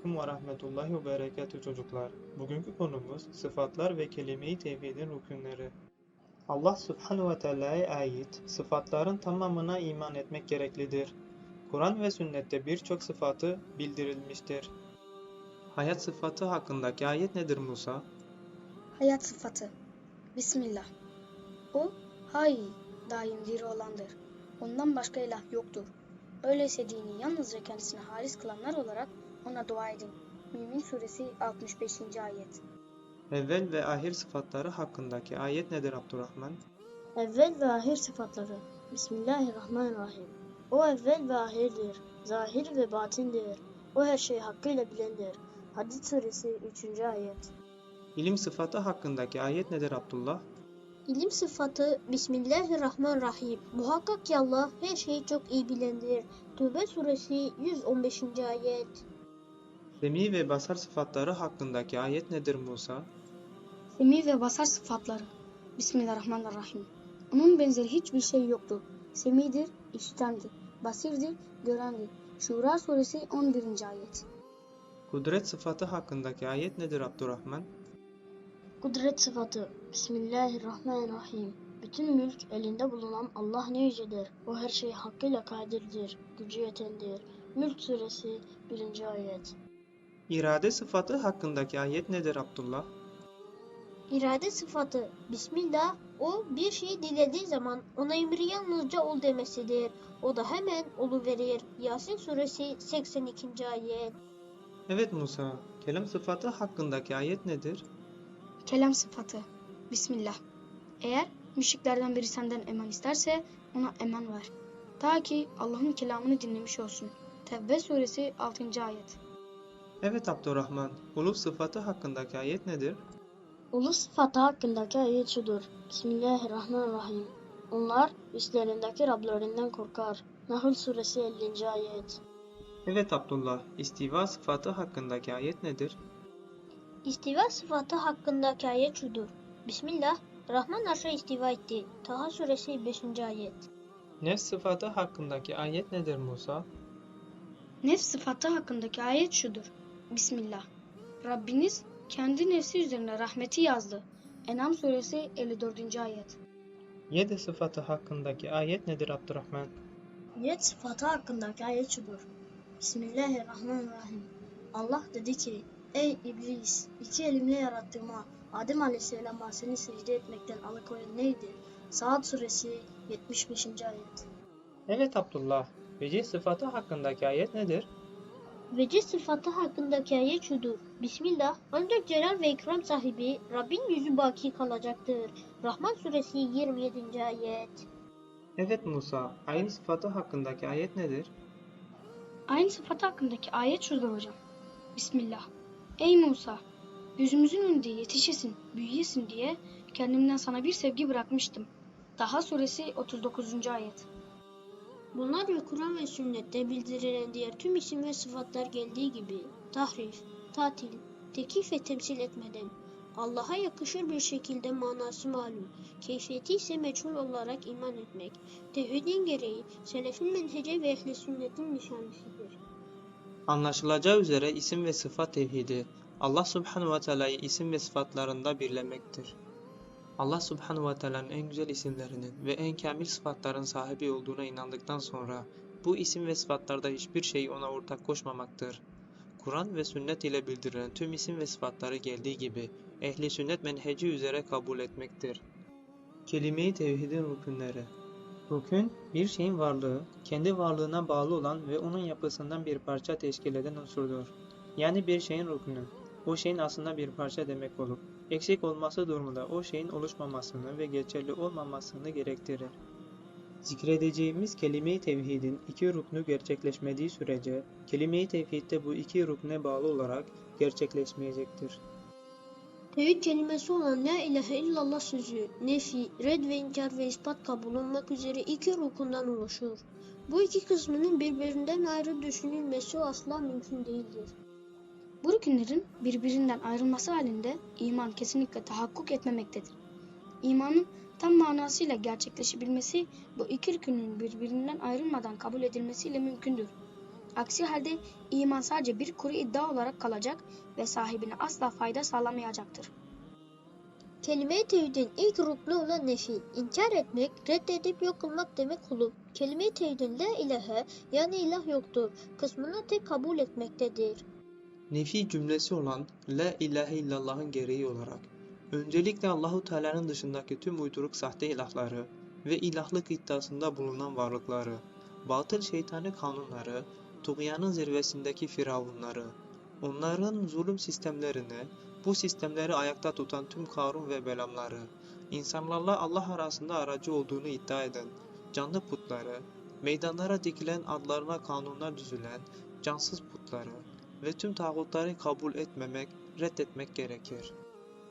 aleyküm ve rahmetullahi ve berekatü çocuklar. Bugünkü konumuz sıfatlar ve kelime-i tevhidin rükünleri. Allah subhanahu ve teala'ya ait sıfatların tamamına iman etmek gereklidir. Kur'an ve sünnette birçok sıfatı bildirilmiştir. Hayat sıfatı hakkındaki ayet nedir Musa? Hayat sıfatı. Bismillah. O, hay, daim diri olandır. Ondan başka ilah yoktur. Öyleyse dini yalnızca kendisine halis kılanlar olarak ona dua edin. Mümin suresi 65. ayet. Evvel ve ahir sıfatları hakkındaki ayet nedir Abdurrahman? Evvel ve ahir sıfatları. Bismillahirrahmanirrahim. O evvel ve ahirdir. Zahir ve batindir. O her şeyi hakkıyla bilendir. Hadid suresi 3. ayet. İlim sıfatı hakkındaki ayet nedir Abdullah? İlim sıfatı Bismillahirrahmanirrahim. Muhakkak ki Allah her şeyi çok iyi bilendir. Tövbe suresi 115. ayet. Semi ve basar sıfatları hakkındaki ayet nedir Musa? Semi ve basar sıfatları. Bismillahirrahmanirrahim. Onun benzeri hiçbir şey yoktur. Semidir, işitendir. Basirdir, görendir. Şura suresi 11. ayet. Kudret sıfatı hakkındaki ayet nedir Abdurrahman? Kudret sıfatı. Bismillahirrahmanirrahim. Bütün mülk elinde bulunan Allah ne yücedir. O her şeyi hakkıyla kadirdir. Gücü yetendir. Mülk suresi 1. ayet. İrade sıfatı hakkındaki ayet nedir Abdullah? İrade sıfatı Bismillah o bir şeyi dilediği zaman ona emri yalnızca ol demesidir. O da hemen verir. Yasin suresi 82. ayet. Evet Musa. Kelam sıfatı hakkındaki ayet nedir? Kelam sıfatı. Bismillah. Eğer müşriklerden biri senden eman isterse ona eman ver. Ta ki Allah'ın kelamını dinlemiş olsun. Tevbe suresi 6. ayet. Evet Abdurrahman. Uluf sıfatı hakkındaki ayet nedir? Ulu sıfatı hakkındaki ayet şudur. Bismillahirrahmanirrahim. Onlar üstlerindeki Rablerinden korkar. Nahl suresi 50. ayet. Evet Abdullah. İstiva sıfatı hakkındaki ayet nedir? İstiva sıfatı hakkındaki ayet şudur. Bismillah Rahman arşa istiva etti. Taha suresi 5. ayet. Nefs sıfatı hakkındaki ayet nedir Musa? Nefs sıfatı hakkındaki ayet şudur. Bismillah. Rabbiniz kendi nefsi üzerine rahmeti yazdı. Enam suresi 54. ayet. Yedi sıfatı hakkındaki ayet nedir Abdurrahman? Niyet sıfatı hakkındaki ayet şudur. Bismillahirrahmanirrahim. Allah dedi ki, Ey iblis! iki elimle yarattığıma Adem Aleyhisselam'a seni secde etmekten alıkoyan neydi? Saat suresi 75. ayet. Evet Abdullah. Vecih sıfatı hakkındaki ayet nedir? Vece sıfatı hakkındaki ayet şudur. Bismillah ancak celal ve ikram sahibi Rabbin yüzü baki kalacaktır. Rahman suresi 27. ayet. Evet Musa. Aynı sıfatı hakkındaki ayet nedir? Aynı sıfatı hakkındaki ayet şudur hocam. Bismillah. Ey Musa! Yüzümüzün önünde yetişesin, büyüyesin diye kendimden sana bir sevgi bırakmıştım. Daha suresi 39. ayet. Bunlar ve Kur'an ve sünnette bildirilen diğer tüm isim ve sıfatlar geldiği gibi tahrif, tatil, tekif ve temsil etmeden Allah'a yakışır bir şekilde manası malum, keyfiyeti ise meçhul olarak iman etmek, tevhidin gereği selefin menhece ve ehli sünnetin nişanesidir. Anlaşılacağı üzere isim ve sıfat tevhidi Allah subhanahu ve teala'yı isim ve sıfatlarında birlemektir. Allah subhanahu ve teala'nın en güzel isimlerinin ve en kamil sıfatların sahibi olduğuna inandıktan sonra bu isim ve sıfatlarda hiçbir şey ona ortak koşmamaktır. Kur'an ve sünnet ile bildirilen tüm isim ve sıfatları geldiği gibi ehli sünnet menheci üzere kabul etmektir. Kelime-i tevhidin rükünleri Rükün, bir şeyin varlığı, kendi varlığına bağlı olan ve onun yapısından bir parça teşkil eden unsurdur. Yani bir şeyin rükünü, o şeyin aslında bir parça demek olup, eksik olması durumunda o şeyin oluşmamasını ve geçerli olmamasını gerektirir. Zikredeceğimiz kelime-i tevhidin iki rüknü gerçekleşmediği sürece, kelime-i tevhid de bu iki rükne bağlı olarak gerçekleşmeyecektir. Tevhid kelimesi olan La ilahe illallah sözü, nefi, red ve inkar ve ispat bulunmak üzere iki rukundan oluşur. Bu iki kısmının birbirinden ayrı düşünülmesi asla mümkün değildir. Bu rükünlerin birbirinden ayrılması halinde iman kesinlikle tahakkuk etmemektedir. İmanın tam manasıyla gerçekleşebilmesi bu iki rükünün birbirinden ayrılmadan kabul edilmesiyle mümkündür. Aksi halde iman sadece bir kuru iddia olarak kalacak ve sahibine asla fayda sağlamayacaktır. Kelime-i tevhidin ilk ruknu olan nefi, inkar etmek, reddedip yok kılmak demek olup, kelime-i tevhidin la ilahe yani ilah yoktur kısmını tek kabul etmektedir. Nefi cümlesi olan La ilahe illallah'ın gereği olarak öncelikle Allahu Teala'nın dışındaki tüm uyduruk sahte ilahları ve ilahlık iddiasında bulunan varlıkları, batıl şeytani kanunları, tuğyanın zirvesindeki firavunları, onların zulüm sistemlerini, bu sistemleri ayakta tutan tüm Karun ve Belamları, insanlarla Allah arasında aracı olduğunu iddia eden canlı putları, meydanlara dikilen adlarına kanunlar düzülen cansız putları, ve tüm tağutları kabul etmemek, reddetmek gerekir.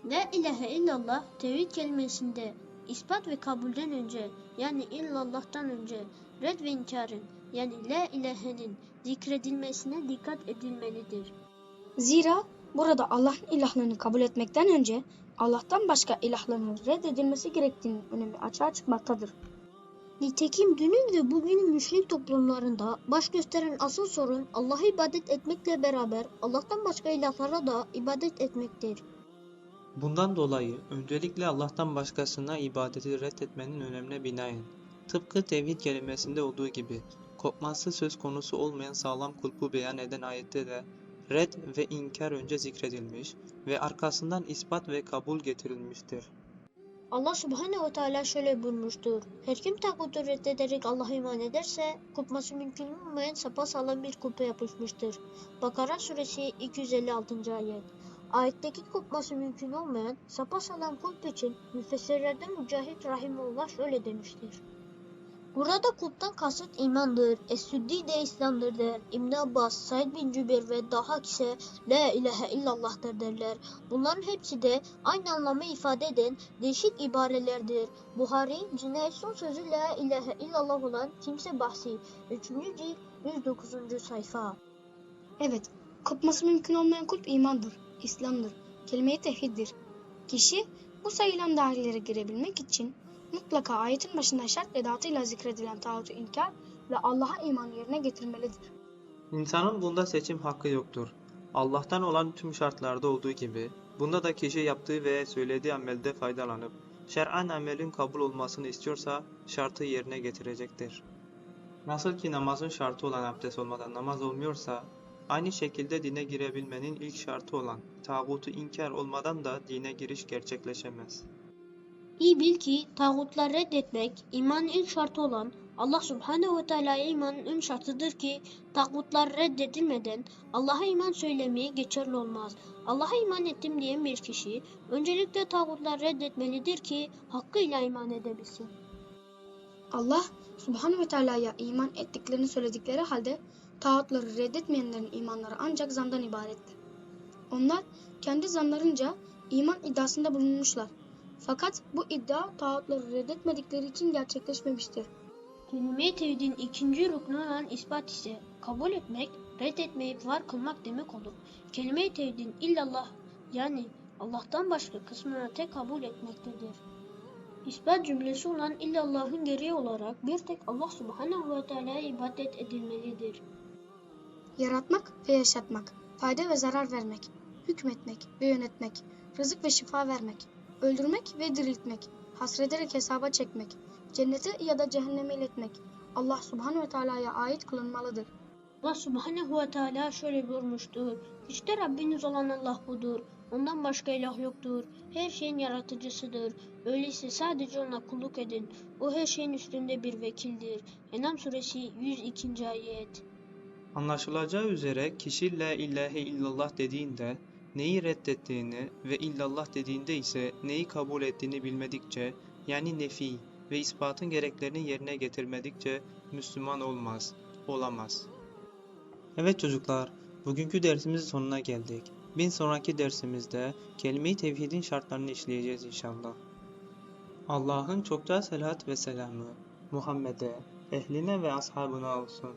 La ilahe illallah tevhid kelimesinde ispat ve kabulden önce yani illallah'tan önce red ve inkarın yani la ilahenin zikredilmesine dikkat edilmelidir. Zira burada Allah'ın ilahlığını kabul etmekten önce Allah'tan başka ilahların reddedilmesi gerektiğinin önemi açığa çıkmaktadır. Nitekim dünün ve bugünün müşrik toplumlarında baş gösteren asıl sorun Allah'a ibadet etmekle beraber Allah'tan başka ilahlara da ibadet etmektir. Bundan dolayı öncelikle Allah'tan başkasına ibadeti reddetmenin önemine binaen, tıpkı tevhid kelimesinde olduğu gibi, kopması söz konusu olmayan sağlam kulpu beyan eden ayette de red ve inkar önce zikredilmiş ve arkasından ispat ve kabul getirilmiştir. Allah subhanehu teala şöyle buyurmuştur. Her kim tağutu reddederek Allah'a iman ederse kopması mümkün olmayan sapasağlam bir kulpa yapışmıştır. Bakara suresi 256. ayet. Ayetteki kopması mümkün olmayan sapasağlam kulp için müfessirlerden Mücahit Rahimullah şöyle demiştir. Burada kulptan kasıt imandır. Es-Süddi de İslam'dır der. İbn Abbas, Said bin Cübeyr ve daha ise La ilahe illallah'tır derler. Bunların hepsi de aynı anlamı ifade eden değişik ibarelerdir. Buhari, cinayet son sözü La ilahe illallah olan kimse bahsi. 3. cilt 109. sayfa. Evet, kopması mümkün olmayan kulp imandır, İslam'dır, kelime-i tevhiddir. Kişi bu sayılan dairelere girebilmek için mutlaka ayetin başında şart edatıyla zikredilen tağutu inkar ve Allah'a iman yerine getirmelidir. İnsanın bunda seçim hakkı yoktur. Allah'tan olan tüm şartlarda olduğu gibi, bunda da kişi yaptığı ve söylediği amelde faydalanıp, şer'an amelin kabul olmasını istiyorsa şartı yerine getirecektir. Nasıl ki namazın şartı olan abdest olmadan namaz olmuyorsa, aynı şekilde dine girebilmenin ilk şartı olan tağutu inkar olmadan da dine giriş gerçekleşemez. İyi bil ki tağutları reddetmek imanın ilk şartı olan Allah Subhanehu ve Teala'ya imanın ön şartıdır ki tağutlar reddedilmeden Allah'a iman söylemeye geçerli olmaz. Allah'a iman ettim diyen bir kişi öncelikle tağutları reddetmelidir ki hakkıyla iman edebilsin. Allah Subhanahu ve Teala'ya iman ettiklerini söyledikleri halde tağutları reddetmeyenlerin imanları ancak zandan ibarettir. Onlar kendi zanlarınca iman iddiasında bulunmuşlar. Fakat bu iddia tağutları reddetmedikleri için gerçekleşmemiştir. Kelime-i tevhidin ikinci ruknu olan ispat ise kabul etmek, reddetmeyip var kılmak demek olur. Kelime-i tevhidin illallah yani Allah'tan başka kısmına tek kabul etmektedir. İspat cümlesi olan illallah'ın gereği olarak bir tek Allah subhanehu ve teala'ya ibadet edilmelidir. Yaratmak ve yaşatmak, fayda ve zarar vermek, hükmetmek ve yönetmek, rızık ve şifa vermek, öldürmek ve diriltmek, hasrederek hesaba çekmek, cennete ya da cehenneme iletmek, Allah Subhanahu ve Teala'ya ait kılınmalıdır. Allah subhanehu ve teala şöyle buyurmuştur. İşte Rabbiniz olan Allah budur. Ondan başka ilah yoktur. Her şeyin yaratıcısıdır. Öyleyse sadece ona kulluk edin. O her şeyin üstünde bir vekildir. Enam suresi 102. ayet. Anlaşılacağı üzere kişi la ilahe illallah dediğinde neyi reddettiğini ve illallah dediğinde ise neyi kabul ettiğini bilmedikçe yani nefi ve ispatın gereklerini yerine getirmedikçe Müslüman olmaz, olamaz. Evet çocuklar, bugünkü dersimizin sonuna geldik. Bir sonraki dersimizde kelime-i tevhidin şartlarını işleyeceğiz inşallah. Allah'ın çokça selat ve selamı Muhammed'e, ehline ve ashabına olsun.